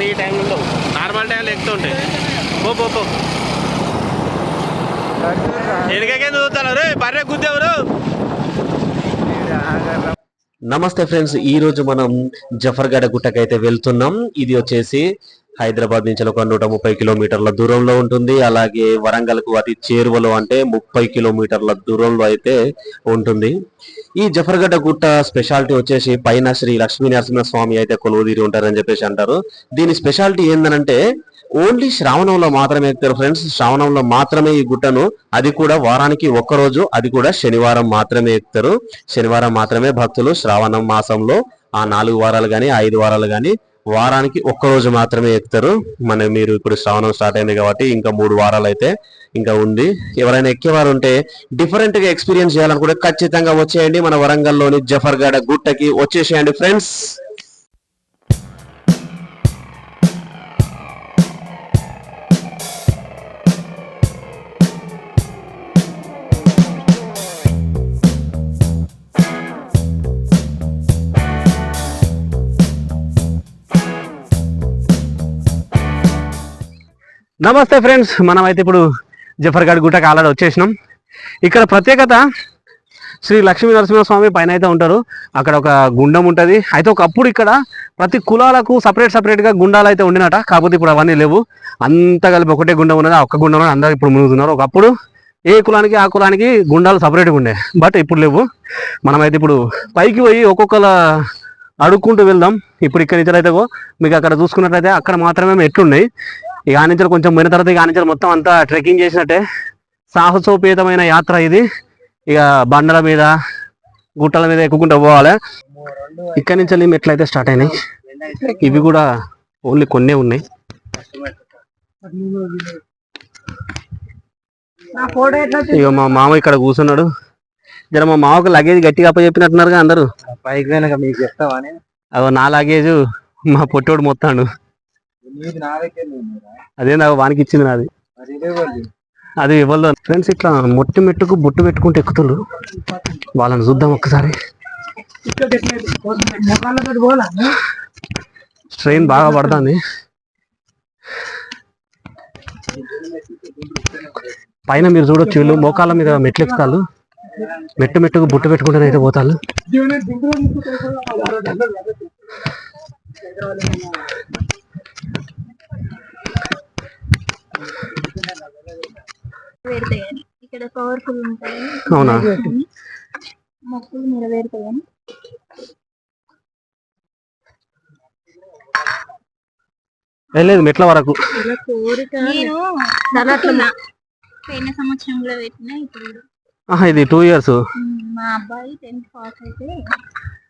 కానీ ఈ టైంలో ఉండవు. నార్మల్ టైంలో ఎక్కుతూ ఉంటాయి. పో పో పో. ఎనకకే చూస్తాను రే బర్రె గుద్దేవరు నమస్తే ఫ్రెండ్స్ ఈ రోజు మనం జఫర్గఢ గుట్టకైతే వెళ్తున్నాం. ఇది వచ్చేసి హైదరాబాద్ నుంచి ఒక నూట ముప్పై కిలోమీటర్ల దూరంలో ఉంటుంది. అలాగే వరంగల్కు అతి చేరువలో అంటే ముప్పై కిలోమీటర్ల దూరంలో అయితే ఉంటుంది. ఈ జఫర్గడ్డ గుట్ట స్పెషాలిటీ వచ్చేసి పైన శ్రీ లక్ష్మీ స్వామి అయితే కొలువుదీరి ఉంటారని చెప్పేసి అంటారు. దీని స్పెషాలిటీ ఏందనంటే ఓన్లీ శ్రావణంలో మాత్రమే ఎక్కుతారు ఫ్రెండ్స్. శ్రావణంలో మాత్రమే ఈ గుట్టను అది కూడా వారానికి ఒక్క రోజు అది కూడా శనివారం మాత్రమే ఎక్కుతారు శనివారం మాత్రమే భక్తులు శ్రావణం మాసంలో ఆ నాలుగు వారాలు కానీ ఐదు వారాలు కానీ వారానికి ఒక్క రోజు మాత్రమే ఎక్కుతారు. మన మీరు ఇప్పుడు శ్రావణం స్టార్ట్ అయింది కాబట్టి ఇంకా మూడు వారాలు అయితే ఇంకా ఉంది. ఎవరైనా ఎక్కేవారు ఉంటే డిఫరెంట్గా ఎక్స్పీరియన్స్ చేయాలనుకుంటే ఖచ్చితంగా వచ్చేయండి. మన వరంగల్లోని జఫర్గఢ గుట్టకి వచ్చేసేయండి ఫ్రెండ్స్ నమస్తే ఫ్రెండ్స్ మనమైతే ఇప్పుడు జఫర్గఢ్ గుట్టకి ఆల్రెడీ వచ్చేసినాం. ఇక్కడ ప్రత్యేకత శ్రీ లక్ష్మీ నరసింహస్వామి పైన అయితే ఉంటారు. అక్కడ ఒక గుండం ఉంటుంది. అయితే ఒకప్పుడు ఇక్కడ ప్రతి కులాలకు సపరేట్ సపరేట్గా గుండాలు అయితే ఉండినట. కాకపోతే ఇప్పుడు అవన్నీ లేవు. అంతా కలిపి ఒకటే గుండం ఉన్నది. ఆ ఒక్క గుండంలో అందరూ ఇప్పుడు మునుగుతున్నారు. ఒకప్పుడు ఏ కులానికి ఆ కులానికి గుండాలు సపరేట్గా ఉండే. బట్ ఇప్పుడు లేవు. మనమైతే ఇప్పుడు పైకి పోయి ఒక్కొక్కల అడుక్కుంటూ వెళ్దాం. ఇప్పుడు ఇక్కడ నుంచి అయితే మీకు అక్కడ చూసుకున్నట్లయితే అక్కడ మాత్రమే ఎట్లున్నాయి ఇక ఆనించలు కొంచెం పోయిన తర్వాత ఇక ఆనించలు మొత్తం అంతా ట్రెక్కింగ్ చేసినట్టే. సాహసోపేతమైన యాత్ర ఇది. ఇక బండల మీద గుట్టల మీద ఎక్కుకుంటూ పోవాలి. ఇక్కడి నుంచి వెళ్ళి మెట్లు అయితే స్టార్ట్ అయినాయి. ఇవి కూడా ఓన్లీ కొన్నే ఉన్నాయి. ఇక మా మామ ఇక్కడ కూర్చున్నాడు. జర మా మామకు లగేజ్ గట్టిగా అప్పచెప్పినట్టున్నారుగా అందరూ. పైకి మీకు చెప్తావని అదో నా లగేజ్ మా పొట్టోడు మొత్తాడు నీది నా దగ్గర ఉందిరా. అదే నాకు వానికి ఇచ్చింది నాది. అది ఇవ్వలేదు ఫ్రెండ్స్ ఇట్లా మొట్టి మెట్టుకు బుట్టు పెట్టుకుంటే ఎక్కుతులు వాళ్ళని చూద్దాం ఒక్కసారి. స్ట్రెయిన్ బాగా పడుతుంది. పైన మీరు చూడొచ్చు వీళ్ళు. మోకాళ్ళ మీద మెట్లు ఎక్కుతారు మెట్టు మెట్టుకు బుట్టు పెట్టుకుంటేనే అయితే పోతారు ఇక్కడ పవర్ఫుల్ ఉంటాయని అవునా? మొక్కులు నెరవేరుతాయని. ఏ లేదు మెట్ల వరకు. కోరిక నేను చదువుతున్నా పోయిన సంవత్సరం కూడా పెట్టినా ఇప్పుడు. ఆహా ఇది టూ ఇయర్స్ మా అబ్బాయి టెన్త్ పాస్ అయితే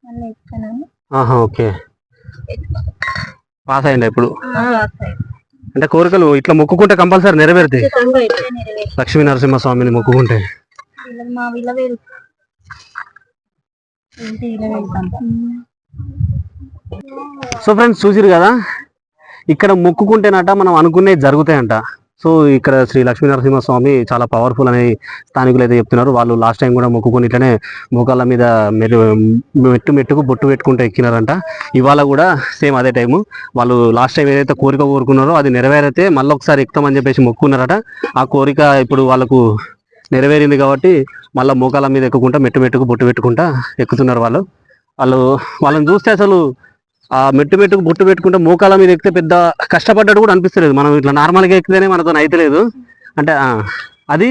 మళ్ళీ ఎత్తాను. ఆహా ఓకే. పాస్ అయ్యింది ఇప్పుడు? పాస్ అయ్యి. అంటే కోరికలు ఇట్లా మొక్కుకుంటే కంపల్సరీ నెరవేరుతాయి. లక్ష్మీ నరసింహ స్వామిని మొక్కుకుంటే. సో ఫ్రెండ్స్ చూసిరు కదా? ఇక్కడ మొక్కుకుంటేనట మనం అనుకునేవి జరుగుతాయంట. సో ఇక్కడ శ్రీ లక్ష్మీనరసింహస్వామి చాలా పవర్ఫుల్ అని స్థానికులు అయితే చెప్తున్నారు. వాళ్ళు లాస్ట్ టైం కూడా మొక్కుకొని ఇట్లనే మోకాళ్ళ మీద మెరు మెట్టు మెట్టుకు బొట్టు పెట్టుకుంటూ ఎక్కినారంట. ఇవాళ కూడా సేమ్ అదే టైము వాళ్ళు లాస్ట్ టైం ఏదైతే కోరిక కోరుకున్నారో అది నెరవేరైతే మళ్ళీ ఒకసారి ఎక్కుతామని చెప్పేసి మొక్కున్నారట ఆ కోరిక ఇప్పుడు వాళ్ళకు నెరవేరింది కాబట్టి మళ్ళీ మోకాళ్ళ మీద ఎక్కుకుంటా మెట్టు మెట్టుకు బొట్టు పెట్టుకుంటా ఎక్కుతున్నారు వాళ్ళు. వాళ్ళు వాళ్ళని చూస్తే అసలు ఆ మెట్టు మెట్టుకు బొట్టు పెట్టుకుంటే మోకాల మీద ఎక్కితే పెద్ద కష్టపడ్డట్టు కూడా అనిపిస్తలేదు. మనం ఇట్లా నార్మల్గా ఎక్కితేనే మనతో అయితలేదు అంటే అది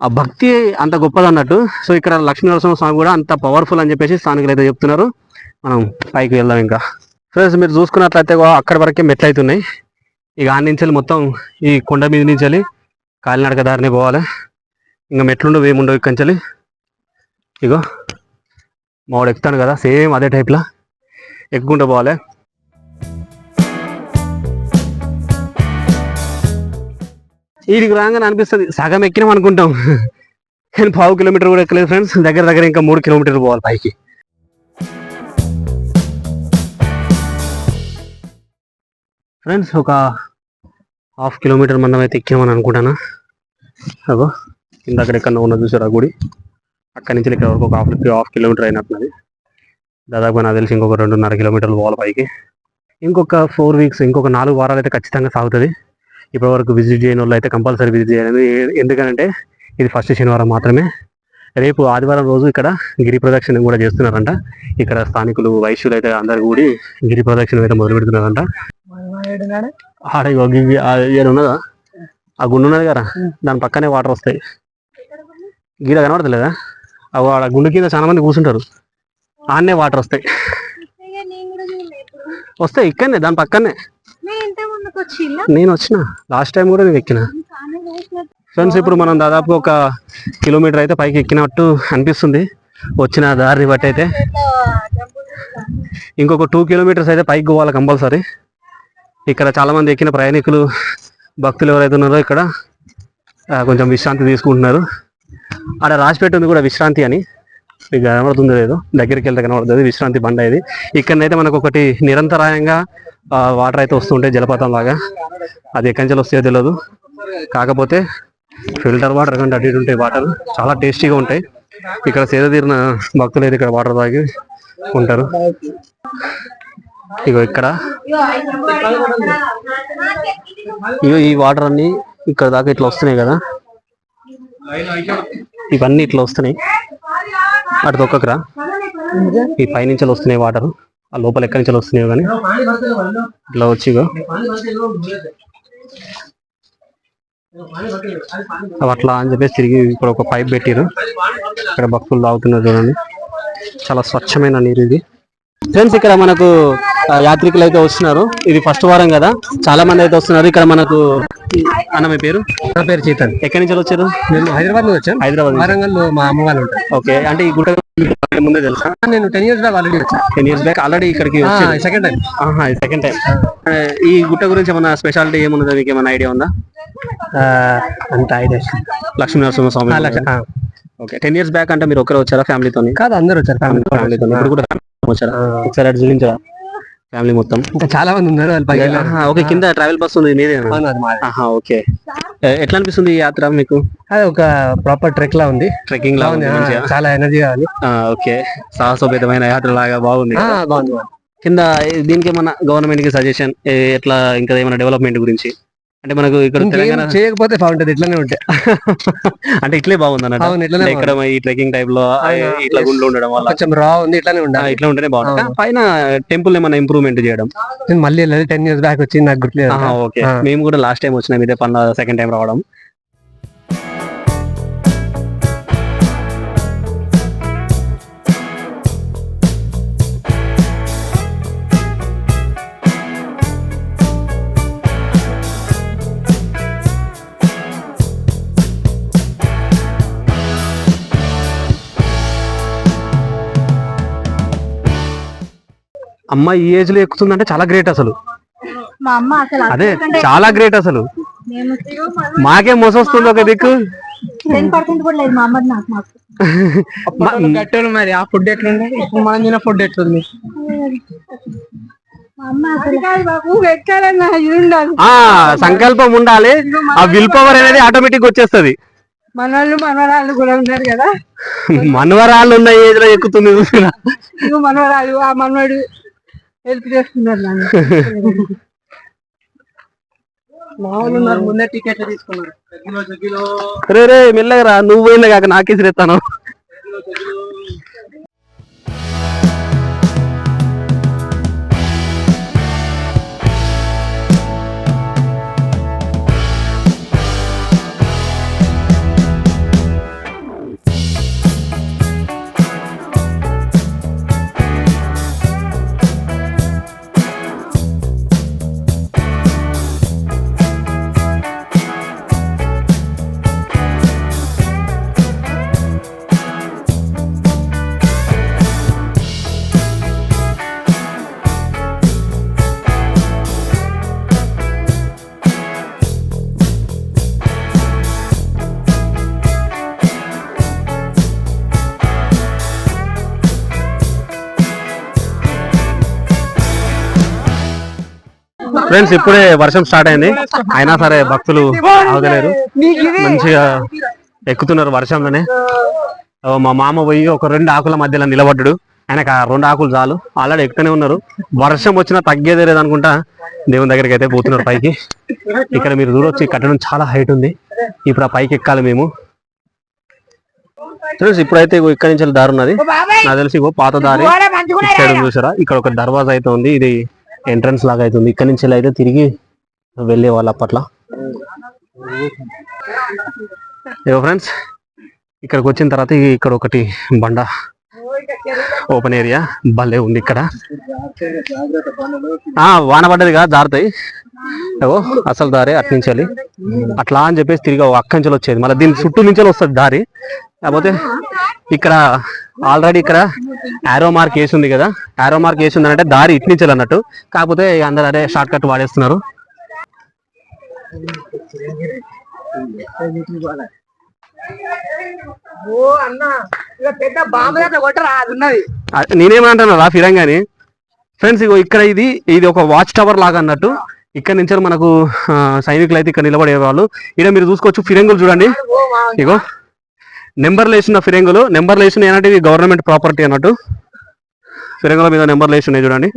ఆ భక్తి అంత గొప్పది అన్నట్టు సో ఇక్కడ లక్ష్మీ నరసింహ స్వామి కూడా అంత పవర్ఫుల్ అని చెప్పేసి స్థానికులు అయితే చెప్తున్నారు. మనం పైకి వెళ్దాం ఇంకా. ఫ్రెండ్స్ మీరు చూసుకున్నట్లయితే అక్కడి వరకే మెట్లు అవుతున్నాయి ఇక ఆడి నుంచి మొత్తం ఈ కొండ మీద నుంచి వెళ్ళి కాలినడక దారిని పోవాలి. ఇంకా మెట్లుండవు ఏముండవు ఇక్కడి నుంచి ఇగో మావాడు ఎక్కుతాడు కదా సేమ్ అదే టైప్లో ఎక్కుకుంటూ పోవాలి వీడికి రాగానే అనిపిస్తుంది సగం ఎక్కినాం అనుకుంటాం. కానీ పావు కిలోమీటర్ కూడా ఎక్కలేదు ఫ్రెండ్స్. దగ్గర దగ్గర ఇంకా మూడు కిలోమీటర్లు పోవాలి పైకి. ఫ్రెండ్స్ ఒక హాఫ్ కిలోమీటర్ మందం అయితే ఎక్కామని అనుకుంటానా? అగో కింద అక్కడ ఎక్కడ ఉన్న చూసారు ఆ గుడి? అక్కడి నుంచి ఇక్కడ వరకు ఒక హాఫ్ హాఫ్ కిలోమీటర్ అయినట్టున్నది. దాదాపు నాకు తెలిసి ఇంకొక రెండున్నర కిలోమీటర్లు పోవాలి పైకి. ఇంకొక ఫోర్ వీక్స్ ఇంకొక నాలుగు వారాలు అయితే ఖచ్చితంగా సాగుతుంది. ఇప్పటి వరకు విజిట్ చేయని వాళ్ళు అయితే కంపల్సరీ విజిట్ చేయాలి ఎందుకంటే ఇది ఫస్ట్ శనివారం మాత్రమే. రేపు ఆదివారం రోజు ఇక్కడ గిరి ప్రదక్షిణ కూడా చేస్తున్నారంట. ఇక్కడ స్థానికులు వైశ్యులు అయితే అందరు కూడి గిరి ప్రదక్షిణ అయితే మొదలు పెడుతున్నారంట. ఆడ ఉన్నదా? ఆ గుండు ఉన్నది కదా? దాని పక్కనే వాటర్ వస్తాయి. గీడ కనబడతలేదా? ఆ గుండు కింద చాలా మంది కూర్చుంటారు ఆడనే వాటర్ వస్తాయి. వస్తాయి ఇక్కడనే దాని పక్కనే. నేను వచ్చిన. లాస్ట్ టైం కూడా నేను ఎక్కిన. ఫ్రెండ్స్ ఇప్పుడు మనం దాదాపు ఒక కిలోమీటర్ అయితే పైకి ఎక్కినట్టు అనిపిస్తుంది. వచ్చిన దారిని బట్టి అయితే. ఇంకొక టూ కిలోమీటర్స్ అయితే పైకి పోవాలి కంపల్సరీ. ఇక్కడ చాలా మంది ఎక్కిన ప్రయాణికులు భక్తులు ఎవరైతే ఉన్నారో ఇక్కడ కొంచెం విశ్రాంతి తీసుకుంటున్నారు. ఆడ రాసిపెట్టి ఉంది కూడా విశ్రాంతి అని. మీకు కనబడుతుందో లేదు? దగ్గరికి వెళ్తే కనబడుతుంది. విశ్రాంతి బండ ఇది. ఇక్కడనైతే మనకు ఒకటి నిరంతరాయంగా వాటర్ అయితే వస్తుంటాయి జలపాతం లాగా. అది ఎక్కడి నుంచి వస్తాయో తెలియదు కాకపోతే ఫిల్టర్ వాటర్ కంటే అటు ఇటు ఉంటాయి వాటర్ చాలా టేస్టీగా ఉంటాయి. ఇక్కడ సేద తీరిన భక్తులు అయితే ఇక్కడ వాటర్ తాగి ఉంటారు. ఇగో ఇక్కడ. ఇగో ఈ వాటర్ అన్ని ఇక్కడ దాకా ఇట్లా వస్తున్నాయి కదా. ఇవన్నీ ఇట్లా వస్తున్నాయి. అటు తొక్కకరా ఈ పైనుంచి వస్తున్నాయి వాటర్. ఆ లోపల ఎక్కడి నుంచి వస్తున్నాయో కానీ ఇట్లా వచ్చి అట్లా అని చెప్పేసి తిరిగి ఇక్కడ ఒక పైప్ పెట్టారు ఇక్కడ భక్తులు తాగుతున్నారు చూడండి. చాలా స్వచ్ఛమైన నీరు ఇది. ఫ్రెండ్స్ ఇక్కడ మనకు యాత్రికులు అయితే వస్తున్నారు. ఇది ఫస్ట్ వారం కదా. చాలా మంది అయితే వస్తున్నారు. ఇక్కడ మనకు అన్న మీ పేరు? నా పేరు చైతన్. ఎక్కడి నుంచి వచ్చారు? నేను హైదరాబాద్ నుంచి వచ్చాను. హైదరాబాద్. వరంగల్లో మా అమ్మ వాళ్ళు ఉంటారు. ఓకే. అంటే ఈ గుట్ట ముందే తెలుసా? నేను టెన్ ఇయర్స్ బ్యాక్ ఆల్రెడీ వచ్చాను. టెన్ ఇయర్స్ బ్యాక్ ఆల్రెడీ ఇక్కడికి సెకండ్ టైం సెకండ్ టైం ఈ గుట్ట గురించి ఏమన్నా స్పెషాలిటీ ఏమున్నదో? మీకు ఏమైనా ఐడియా ఉందా? అంత idea Lakshmi Narasimha Swamy okay. Ten years back అంటే మీరు ఒకరే వచ్చారా ఫ్యామిలీతో కాదు అందరు వచ్చారు. ఫ్యామిలీ ఫ్యామిలీతో ఇప్పుడు కూడా వచ్చారా? ఒకసారి అటు చూపించరా? ఫ్యామిలీ మొత్తం. ఇంకా చాలా మంది ఉన్నారు వాళ్ళు ఓకే కింద ట్రావెల్ బస్ ఉంది మీదే ఓకే. ఎట్లా అనిపిస్తుంది ఈ యాత్ర మీకు? అది ఒక ప్రాపర్ ట్రెక్ లా ఉంది. ట్రెక్కింగ్ లా ఉంది చాలా ఎనర్జీ కావాలి ఓకే. సాహసోపేతమైన యాత్ర లాగా బాగుంది బాగుంది. కింద దీనికి ఏమన్నా గవర్నమెంట్కి సజెషన్ ఎట్లా ఇంకా ఏమైనా డెవలప్మెంట్ గురించి? అంటే మనకు ఇక్కడ ఇంకేం తెలంగాణ చేయకపోతే బాగుంటది ఇట్లానే ఉంటాయి అంటే ఇట్లే బాగుంది అన్నట్టు అవును ఇట్లానే ఇక్కడ ఈ ట్రెక్కింగ్ టైప్లో ఇట్లా. గుండ్లు ఉండడం వల్ల. కొంచెం రా ఉంది ఇట్లానే ఉండాలి. ఇట్లా ఉంటేనే బాగుంటుంది. పైన టెంపుల్ ఏమైనా ఇంప్రూవ్మెంట్ చేయడం? నేను మళ్ళీ టెన్ ఇయర్స్ బ్యాక్ వచ్చి నాకు గుర్తులేదు. ఓకే. మేము కూడా లాస్ట్ టైం వచ్చినాం ఇదే పన్న సెకండ్ టైం రావడం. అమ్మ ఈ ఏజ్లో ఎక్కుతుందంటే చాలా గ్రేట్ అసలు. మా అమ్మ అసలు అదే చాలా గ్రేట్ అసలు. మాకే మోసొస్తుంది ఒక దిక్కు. టెన్ పర్సెంట్ కూడా లేదు మా అమ్మది నాకు మాకు. గట్టలు మరి ఆ ఫుడ్ ఎట్లుంది? ఇప్పుడు మనం తిన్న ఫుడ్ ఎట్లుంది? సంకల్పం ఉండాలి. ఆ విల్ పవర్ అనేది ఆటోమేటిక్ వచ్చేస్తది. మనవాళ్ళు మనవరాళ్ళు కూడా ఉన్నారు కదా. మనవరాళ్ళు ఉన్న ఏజ్లో ఎక్కుతుంది మనవరాలు ఆ మనవాడు హెల్ప్ చేస్తున్నారు నన్ను. మామూలు ఉన్నారు ముందే టికెట్లు తీసుకున్నారు. రే రే మెల్లగా రా. నువ్వు పోయిందే కాక నాకేసిరేస్తాను ఫ్రెండ్స్ ఇప్పుడే వర్షం స్టార్ట్ అయింది. అయినా సరే భక్తులు ఆగలేరు. మంచిగా ఎక్కుతున్నారు వర్షంలోనే. మా మామ పోయి ఒక రెండు ఆకుల మధ్యలో నిలబడ్డాడు. ఆయనకు ఆ రెండు ఆకులు చాలు. ఆల్రెడీ ఎక్కుతూనే ఉన్నారు. వర్షం వచ్చినా తగ్గేదే లేదు అనుకుంటా. దేవుని దగ్గరికి అయితే పోతున్నారు పైకి. ఇక్కడ మీరు ఈ కట్టడం చాలా హైట్ ఉంది. ఇప్పుడు ఆ పైకి ఎక్కాలి మేము. తెలుసు ఇప్పుడైతే ఇక్కడి నుంచి దారి ఉన్నది. నాకు తెలిసి పాత దారి. చూసారా? ఇక్కడ ఒక దర్వాజా అయితే ఉంది. ఇది ఎంట్రన్స్ లాగా అవుతుంది. ఇక్కడ నుంచి అయితే తిరిగి వెళ్ళే వాళ్ళు అప్పట్లో. ఏవో ఫ్రెండ్స్ ఇక్కడికి వచ్చిన తర్వాత ఇక్కడ ఒకటి బండ ఓపెన్ ఏరియా భలే ఉంది ఇక్కడ. ఆ వాన పడ్డదిగా జారుతాయి. ఏవో అసలు దారి అటు అట్లా అని చెప్పేసి తిరిగి ఒక అక్క నుంచి వచ్చేది. మళ్ళీ దీని చుట్టూ నుంచి వస్తుంది దారి. కాకపోతే ఇక్కడ ఆల్రెడీ ఇక్కడ ఆరో మార్క్ వేసి ఉంది కదా. ఆరో మార్క్ వేసి ఉంది అంటే దారి ఇటు నుంచి అన్నట్టు కాకపోతే అందరు అదే షార్ట్ కట్ వాడేస్తున్నారు. నేనేమంటున్నా రా ఫిరంగాని. ఫ్రెండ్స్ ఇగో ఇక్కడ ఇది ఇది ఒక వాచ్ టవర్ లాగా అన్నట్టు. ఇక్కడ నుంచి మనకు సైనికులు అయితే ఇక్కడ నిలబడే వాళ్ళు ఇక్కడ మీరు చూసుకోవచ్చు ఫిరంగులు చూడండి. ఇగో. నెంబర్లు వేసిన ఫిరంగులు నెంబర్లు వేసిన ఏంటంటే గవర్నమెంట్ ప్రాపర్టీ అన్నట్టు. ఫిరంగుల మీద నెంబర్లు వేసి ఉన్నాయి చూడండి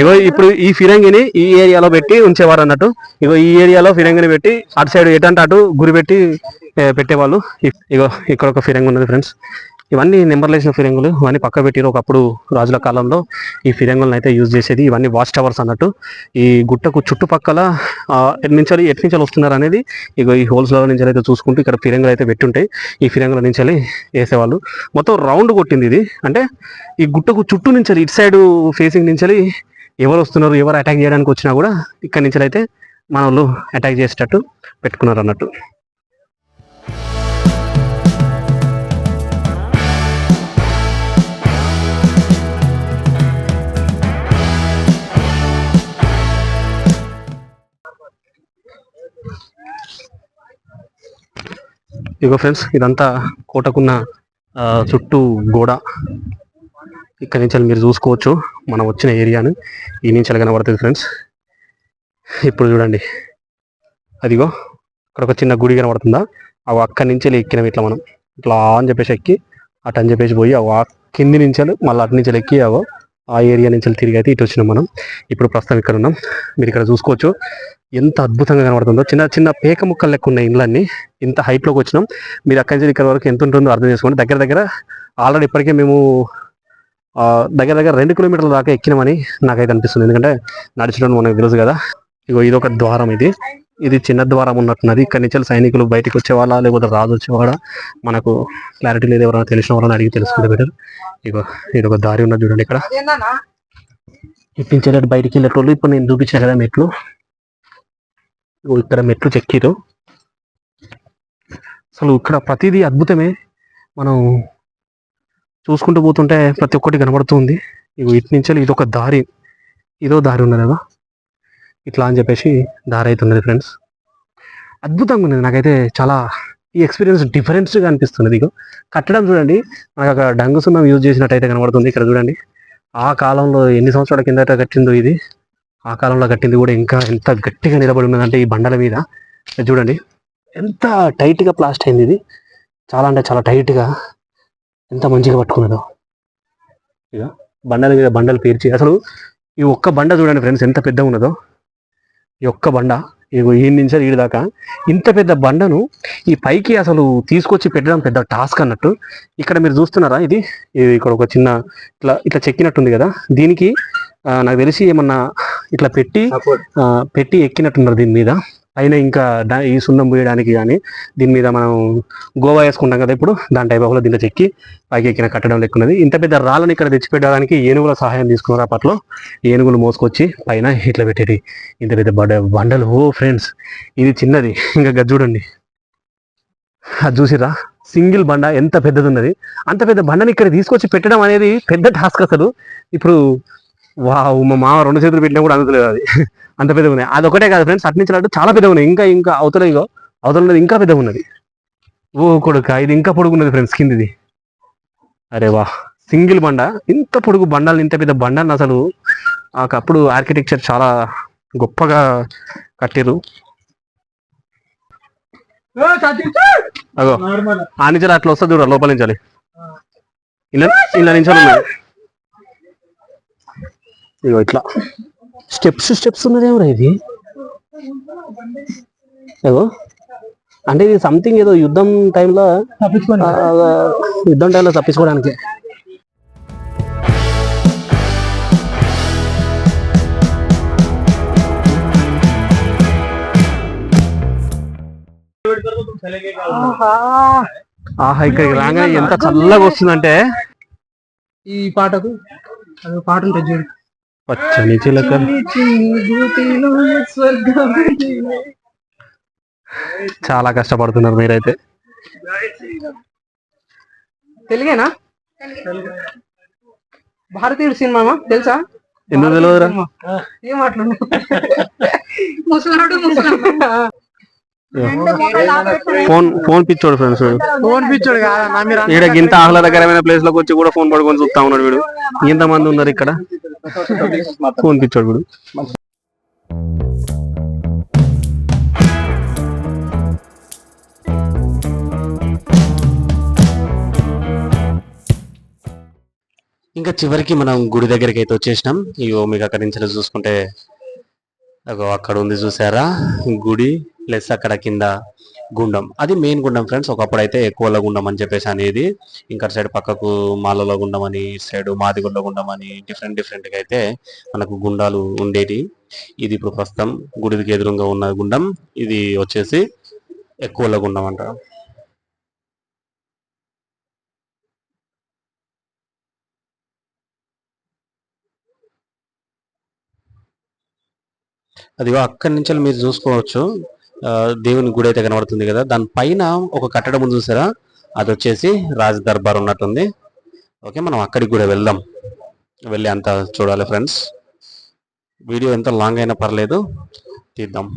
ఇగో ఇప్పుడు ఈ ఫిరంగిని ఈ ఏరియాలో పెట్టి ఉంచేవారు అన్నట్టు. ఇగో ఈ ఏరియాలో ఫిరంగిని పెట్టి అటు సైడ్ ఎటంటే అటు గురి పెట్టి పెట్టేవాళ్ళు. ఇగో ఇక్కడ ఒక ఫిరంగి ఉన్నది ఫ్రెండ్స్. ఇవన్నీ నెంబర్లు వేసిన ఫిరంగులు ఇవన్నీ పక్క పెట్టిరు ఒకప్పుడు రాజుల కాలంలో. ఈ ఫిరంగులను అయితే యూజ్ చేసేది ఇవన్నీ వాచ్ టవర్స్ అన్నట్టు. ఈ గుట్టకు చుట్టుపక్కల నుంచి ఎటు నుంచి వస్తున్నారు అనేది ఇగో ఈ హోల్స్ నుంచి అయితే చూసుకుంటూ ఇక్కడ ఫిరంగులు అయితే పెట్టుంటాయి ఈ ఫిరంగుల నుంచి వేసేవాళ్ళు. మొత్తం రౌండ్ కొట్టింది ఇది. అంటే ఈ గుట్టకు చుట్టూ నుంచి ఇటు సైడ్ ఫేసింగ్ నుంచి ఎవరు వస్తున్నారు ఎవరు అటాక్ చేయడానికి వచ్చినా కూడా ఇక్కడి నుంచి అయితే మన వాళ్ళు అటాక్ చేసేటట్టు పెట్టుకున్నారు అన్నట్టు. ఇగో ఫ్రెండ్స్ ఇదంతా కోటకున్న చుట్టూ గోడ. ఇక్కడి నుంచి మీరు చూసుకోవచ్చు మనం వచ్చిన ఏరియాను. ఈ నుంచి కనబడుతుంది ఫ్రెండ్స్? ఇప్పుడు చూడండి. అదిగో ఇక్కడ ఒక చిన్న గుడి కనబడుతుందా? అవి అక్కడి నుంచి ఎక్కినాం ఇట్లా మనం. ఇట్లా అని చెప్పేసి ఎక్కి అటు అని చెప్పేసి పోయి ఆ కింది నుంచి మళ్ళీ అటు నుంచి ఎక్కి అవో ఆ ఏరియా నుంచి తిరిగి అయితే ఇటు వచ్చినాం మనం. ఇప్పుడు ప్రస్తుతం ఇక్కడ ఉన్నాం. మీరు ఇక్కడ చూసుకోవచ్చు. ఎంత అద్భుతంగా కనబడుతుందో. చిన్న చిన్న పేక ముక్కలు లెక్క ఉన్నాయి ఇండ్లన్నీ. ఇంత height లోకి వచ్చినాం. మీరు అక్కడి నుంచి ఇక్కడ వరకు ఎంత ఉంటుందో అర్థం చేసుకోండి. దగ్గర దగ్గర ఆల్రెడీ ఇప్పటికే మేము దగ్గర దగ్గర రెండు కిలోమీటర్ల దాకా ఎక్కినామని నాకైతే అనిపిస్తుంది. ఎందుకంటే నడిచడం మనకు తెలుసు కదా. ఇగో ఇది ఒక ద్వారం ఇది. ఇది చిన్న ద్వారం ఉన్నట్టున్నది. ఇక్కడ నుంచి సైనికులు బయటికి వచ్చేవాళ్ళ లేకపోతే రాజు వచ్చేవాడా? మనకు క్లారిటీ లేదు. ఎవరైనా తెలిసిన వాళ్ళని అడిగి తెలుసుకుంటే బెటర్ ఇగో ఇది ఒక దారి ఉన్నది చూడండి ఇక్కడ. ఇప్పించేటట్టు బయటికి వెళ్ళేటోళ్ళు. ఇప్పుడు నేను చూపించిన కదా మెట్లు. ఇక్కడ మెట్లు చెక్కిరు అసలు ఇక్కడ ప్రతిదీ అద్భుతమే. మనం చూసుకుంటూ పోతుంటే ప్రతి ఒక్కటి కనబడుతుంది. ఇగో ఇటు నుంచి ఇది ఒక దారి. ఇదో దారి ఉన్నది కదా. ఇట్లా అని చెప్పేసి దారి అయితే ఉన్నది ఫ్రెండ్స్. అద్భుతంగా ఉన్నది. నాకైతే చాలా ఈ ఎక్స్పీరియన్స్ డిఫరెన్స్గా అనిపిస్తున్నది ఇగో. కట్టడం చూడండి. మనకు అక్కడ డంగు సున్నం యూజ్ చేసినట్టయితే కనబడుతుంది. ఇక్కడ చూడండి. ఆ కాలంలో ఎన్ని సంవత్సరాల కిందట కట్టిందో ఇది. ఆ కాలంలో కట్టింది కూడా ఇంకా ఎంత గట్టిగా నిలబడి ఉన్నదంటే ఈ బండల మీద. చూడండి ఎంత టైట్గా ప్లాస్ట్ అయింది ఇది. చాలా అంటే చాలా టైట్గా ఎంత మంచిగా పట్టుకున్నదో. ఇక బండల మీద బండలు పేర్చి అసలు ఈ ఒక్క బండ చూడండి ఫ్రెండ్స్ ఎంత పెద్దగా ఉన్నదో. ఈ ఒక్క బండ ఇగో ఈ నుంచి ఈడి దాకా ఇంత పెద్ద బండను ఈ పైకి అసలు తీసుకొచ్చి పెట్టడం పెద్ద టాస్క్ అన్నట్టు. ఇక్కడ మీరు చూస్తున్నారా ఇది? ఇక్కడ ఒక చిన్న ఇట్లా ఇట్లా చెక్కినట్టుంది కదా. దీనికి నాకు తెలిసి ఏమన్నా ఇట్లా పెట్టి పెట్టి ఎక్కినట్టున్నారు దీని మీద. పైన ఇంకా ఈ సున్నం పోయడానికి కానీ దీని మీద మనం గోవా వేసుకుంటాం కదా ఇప్పుడు దాని టైప్ ఆఫ్లో దీంట్లో చెక్కి పైకి ఎక్కిన కట్టడం లెక్కున్నది. ఇంత పెద్ద రాళ్ళని ఇక్కడ తెచ్చిపెట్టడానికి ఏనుగుల సహాయం తీసుకున్నారు అప్పట్లో. ఏనుగులు మోసుకొచ్చి పైన ఇట్లా పెట్టేది ఇంత పెద్ద బండ బండలు. ఓ ఫ్రెండ్స్ ఇది చిన్నది. ఇంకా గది చూడండి. అది చూసిరా సింగిల్ బండ ఎంత పెద్దది ఉన్నది అంత పెద్ద బండని ఇక్కడ తీసుకొచ్చి పెట్టడం అనేది పెద్ద టాస్క్ అసలు. ఇప్పుడు వావ్ మా మామ రెండు చేతులు పెట్టినా కూడా అందుతలేదు అది. అంత పెద్దగా ఉన్నాయి అది ఒకటే కాదు ఫ్రెండ్స్ అటు నుంచి అటు చాలా పెద్దగా ఉన్నాయి ఇంకా ఇంకా అవతల ఇగో అవతల ఇంకా పెద్దగా ఉన్నది. ఓ కొడుక ఇది ఇంకా పొడుగున్నది ఫ్రెండ్స్ కిందిది. అరే వా సింగిల్ బండ. ఇంత పొడుగు బండాలు ఇంత పెద్ద బండాన్ని అసలు ఒకప్పుడు ఆర్కిటెక్చర్ చాలా గొప్పగా కట్టిరు అగో ఆ నుంచి అట్లా వస్తుంది చూడ లోపల నుంచి ఇలా ఇలా నుంచి ఇగో ఇట్లా. స్టెప్స్ స్టెప్స్ ఉన్నదేమో ఇది? ఏదో అంటే ఇది సంథింగ్ ఏదో యుద్ధం టైంలో యుద్ధం టైంలో తప్పించుకోవడానికి. ఆహా. ఇక్కడికి రాగానే ఎంత చల్లగా వస్తుందంటే. ఈ పాటకు పాట ఉంటుంది పచ్చని చిలక. చాలా కష్టపడుతున్నారు మీరైతే. తెలుగేనా? భారతీయుడు సినిమా తెలుసా? ఎందుకు తెలియదురా. ఏం మాట్లాడు ముసలాడు ముసలాడు. ఫోన్ ఫోన్ పిచ్చోడు ఫ్రెండ్స్ ఫోన్ పిచ్చోడు కాదా? నా మీరు ఈడ గింత ఆహ్లాదకరమైన ప్లేస్లోకి వచ్చి కూడా ఫోన్ పడుకొని చూస్తా ఉన్నాడు వీడు. ఇంత మంది ఉన్నారు ఇక్కడ? ఫోన్ పిచ్చోడు వీడు. ఇంకా చివరికి మనం గుడి దగ్గరికి అయితే వచ్చేసినాం. ఇగో మీకు అక్కడి నుంచి చూసుకుంటే అక్కడ ఉంది చూసారా? గుడి ప్లస్ అక్కడ కింద గుండం. అది మెయిన్ గుండం ఫ్రెండ్స్ ఒకప్పుడు అయితే ఎక్కువలో గుండం అని చెప్పేసి అనేది ఇంకా సైడ్ పక్కకు మాలలో గుండం అని ఇటు సైడ్ మాదిగుండ గుండం అని డిఫరెంట్ డిఫరెంట్గా అయితే మనకు గుండాలు ఉండేటి. ఇది ఇప్పుడు ప్రస్తుతం గుడికి ఎదురుగా ఉన్న గుండం. ఇది వచ్చేసి ఎక్కువలో గుండం అంట. అదిగో అక్కడి నుంచి మీరు చూసుకోవచ్చు. దేవుని గుడి అయితే కనబడుతుంది కదా. దాని పైన ఒక కట్టడం ఉంది చూసారా? అది వచ్చేసి రాజ దర్బార్ ఉన్నట్టుంది. ఓకే మనం అక్కడికి కూడా వెళ్దాం. వెళ్ళి అంత చూడాలి ఫ్రెండ్స్. వీడియో ఎంత లాంగ్ అయినా పర్లేదు. తీద్దాం.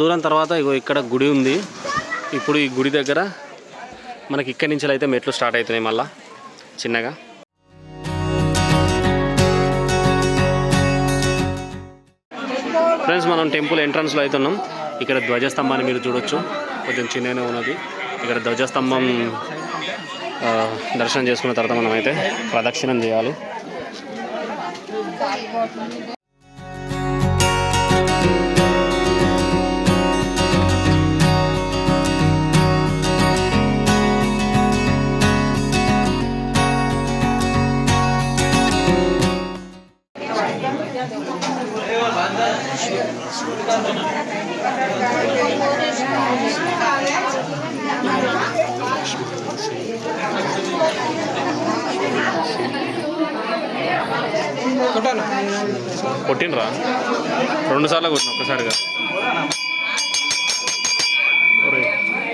దూరం తర్వాత ఇగో ఇక్కడ గుడి ఉంది. ఇప్పుడు ఈ గుడి దగ్గర మనకి ఇక్కడి నుంచి అయితే మెట్లు స్టార్ట్ అవుతున్నాయి మళ్ళా. చిన్నగా. ఫ్రెండ్స్ మనం టెంపుల్ ఎంట్రన్స్లో అయితే ఉన్నాం ఇక్కడ ధ్వజస్తంభాన్ని మీరు చూడొచ్చు. కొంచెం చిన్నగానే ఉన్నది. ఇక్కడ ధ్వజస్తంభం దర్శనం చేసుకున్న తర్వాత మనం అయితే ప్రదక్షిణం చేయాలి.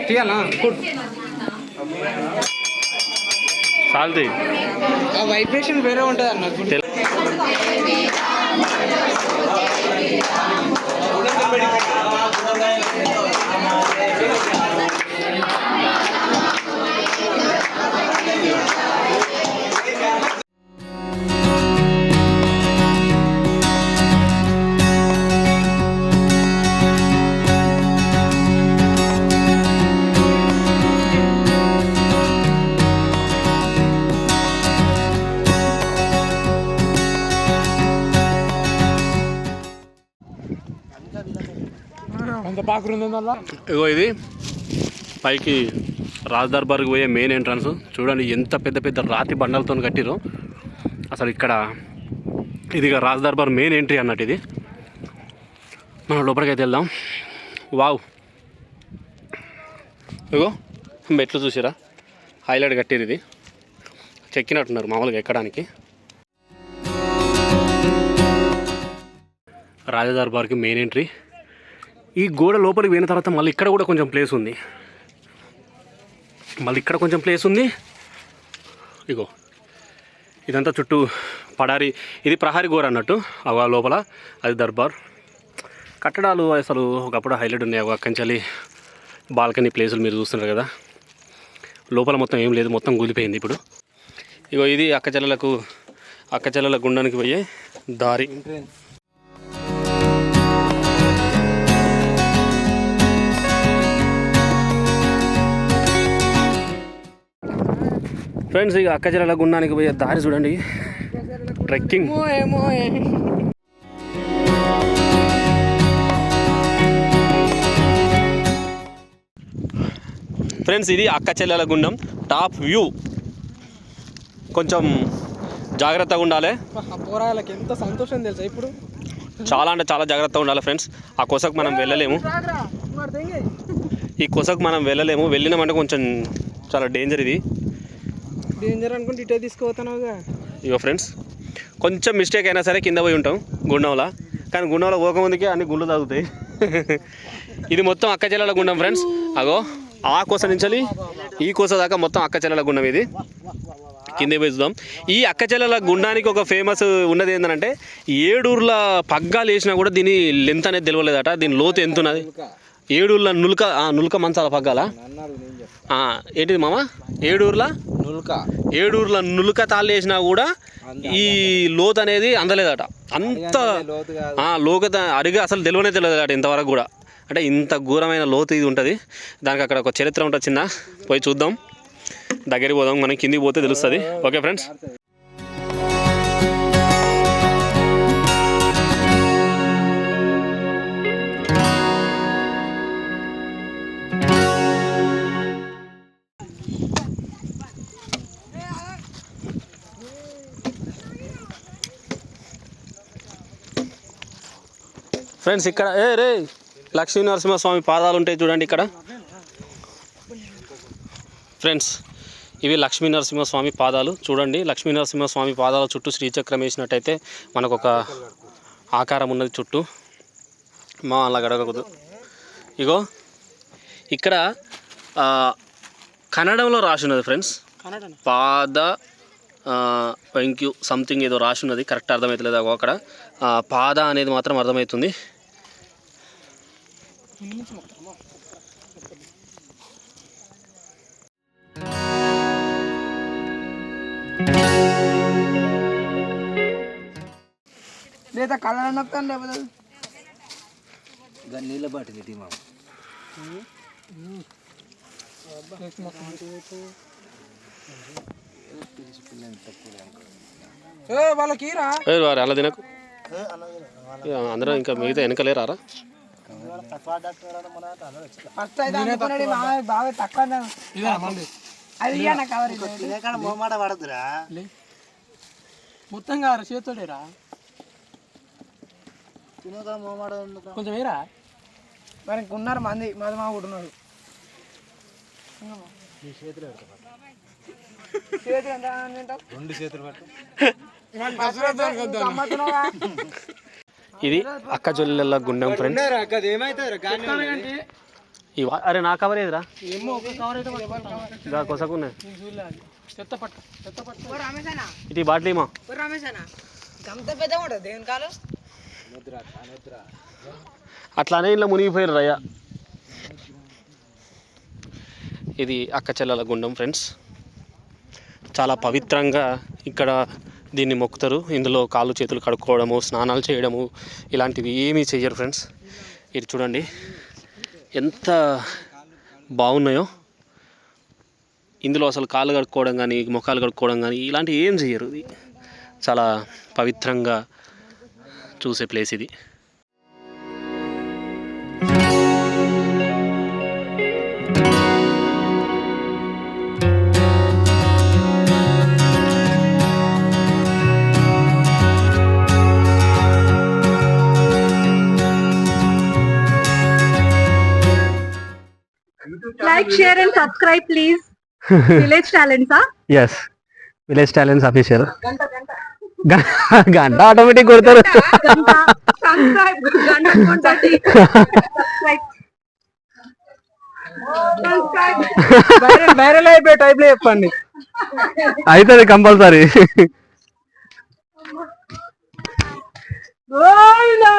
తీయాలా? సాల్తీ. ఆ వైబ్రేషన్ వేరే ఉంటుంది అన్న ఇగో ఇది. పైకి రాజ్ దర్బార్కి పోయే మెయిన్ ఎంట్రన్స్ చూడండి ఎంత పెద్ద పెద్ద రాతి బండలతో కట్టిరు అసలు ఇక్కడ ఇది రాజ్ దర్బార్ మెయిన్ ఎంట్రీ అన్నట్టు ఇది. మనం లోపలికి అయితే వెళ్దాం. వావ్. ఇగో మెట్లు చూసిరా? హైలైట్ కట్టిరు ఇది. చెక్కినట్టున్నారు మామూలుగా ఎక్కడానికి. రాజదర్బార్కి మెయిన్ ఎంట్రీ ఈ గోడ లోపలికి పోయిన తర్వాత మళ్ళీ ఇక్కడ కూడా కొంచెం ప్లేస్ ఉంది. మళ్ళీ ఇక్కడ కొంచెం ప్లేస్ ఉంది. ఇగో ఇదంతా చుట్టూ పడారి ఇది ప్రహారీ గోర అన్నట్టు అవ లోపల అది దర్బార్. కట్టడాలు అసలు ఒకప్పుడు హైలైట్ ఉన్నాయి. అవి అక్కంచలి బాల్కనీ ప్లేసులు మీరు చూస్తున్నారు కదా. లోపల మొత్తం ఏం లేదు మొత్తం కూలిపోయింది ఇప్పుడు. ఇగో ఇది అక్కచెల్లెలకు అక్కచెల్లెల గుండానికి పోయే దారి. ఫ్రెండ్స్ ఇక అక్కచెల్లెల గుండానికి పోయే దారి చూడండి. ట్రెక్కింగ్ ఫ్రెండ్స్ ఇది అక్క చెల్లెల గుండం. టాప్ వ్యూ కొంచెం జాగ్రత్తగా ఉండాలి. పోరాళ్ళకి ఎంత సంతోషం తెలుసా ఇప్పుడు? చాలా అంటే చాలా జాగ్రత్తగా ఉండాలి ఫ్రెండ్స్. ఆ కొసకు మనం వెళ్ళలేము. ఈ కొసకు మనం వెళ్ళలేము. వెళ్ళినామంటే కొంచెం చాలా డేంజర్ ఇది. డేంజర్ అనుకుంటే ఇటే తీసుకుపోతున్నావుగా. ఇగో ఫ్రెండ్స్ కొంచెం మిస్టేక్ అయినా సరే కింద పోయి ఉంటాం గుండంలో. కానీ గుండంలో పోకముందుకే అన్ని గుండ్లు తాగుతాయి. ఇది మొత్తం అక్క చెల్లెల గుండం ఫ్రెండ్స్. అగో ఆ కోస నుంచి ఈ కోస దాకా మొత్తం అక్క చెల్లెల గుండం ఇది. కింద పోయి చూద్దాం. ఈ అక్క చెల్లెల గుండానికి ఒక ఫేమస్ ఉన్నది ఏంటంటే ఏడూర్ల పగ్గాలు వేసినా కూడా దీని లెంత్ అనేది తెలియలేదట దీని లోతు ఎంత ఉన్నది? ఏడూర్ల నులక ఆ, మంచాల పగ్గాల? ఏంటిది మామ? ఏడూర్ల? నుల్క. ఏడూర్ల నులుక తాళ్ళు వేసినా కూడా ఈ లోతు అనేది అందలేదట. అంత లోకత అడిగి అసలు తెలియనే తెలియదట ఇంతవరకు కూడా. అంటే ఇంత ఘోరమైన లోతు ఇది ఉంటుంది. దానికి అక్కడ ఒక చరిత్ర ఉంటుంది చిన్న. పోయి చూద్దాం. దగ్గరికి పోదాం. మనం కిందికి పోతే తెలుస్తుంది. ఓకే ఫ్రెండ్స్ ఫ్రెండ్స్ ఇక్కడ ఏ రే లక్ష్మీ నరసింహస్వామి పాదాలు ఉంటాయి చూడండి ఇక్కడ. ఫ్రెండ్స్ ఇవి లక్ష్మీ నరసింహస్వామి పాదాలు. చూడండి లక్ష్మీ నరసింహస్వామి పాదాల చుట్టూ శ్రీచక్రం వేసినట్టయితే మనకు ఒక ఆకారం ఉన్నది చుట్టూ. మా అలా గడగదు ఇగో ఇక్కడ కన్నడంలో రాసి ఉన్నది ఫ్రెండ్స్ పాద వెంక్యూ సంథింగ్ ఏదో రాసి ఉన్నది. కరెక్ట్ అర్థమవుతలేదు అగో అక్కడ? పాద అనేది మాత్రం అర్థమవుతుంది లేదా కలర్ నొక్కుతాను లేకపోతే? వాళ్ళకి ఏ వారు అలా తినకు. ఇక అందరూ ఇంకా మిగతా వెనకలేరారా? ఫస్ట్ అయితే అనుకున్నాడు బాగా బాగా తక్కువ అది ఇది. మొత్తం కాదు చేతుడేరా కొంచెం వేరా మనకి ఉన్నారు మంది మాది మా కూడా ఉన్నాడు? రెండు చేతులు పట్టు? ఇది అక్క జొల్లెల గుండం ఫ్రెండ్ అరే నా కవర్ ఏదిరా? ఏమో ఒక కవర్ అయితే పట్టుకుంటాం. గా కొసకున్నాయి. నేను చూడలేదు చెత్త పట్టు చెత్త పట్టు ఓ రమేష్ అన్న, ఇటు ఈ బాటిల్ మా ఓ రమేష్ అన్న. గంత పెద్ద ఉంటుంది దేవుని కాలు? అట్లానే ఇలా మునిగిపోయారు రయ్య. ఇది అక్క చెల్లెల గుండం ఫ్రెండ్స్ చాలా పవిత్రంగా ఇక్కడ దీన్ని మొక్కుతారు. ఇందులో కాళ్ళు చేతులు కడుక్కోవడము స్నానాలు చేయడము ఇలాంటివి ఏమీ చెయ్యరు ఫ్రెండ్స్. ఇది చూడండి. ఎంత బాగున్నాయో. ఇందులో అసలు కాళ్ళు కడుక్కోవడం కానీ ముఖాలు కడుక్కోవడం కానీ ఇలాంటివి ఏం చెయ్యరు. ఇది చాలా పవిత్రంగా చూసే ప్లేస్ ఇది. Like share and subscribe please village talents S village talents official గంట ఆటోమేటిక్ కొడతారు. సబ్స్క్రైబ్ వైరల్ వైరల్ అయిపోయే టైప్లో చెప్పండి. అవుతుంది కంపల్సరీ. గోవిందా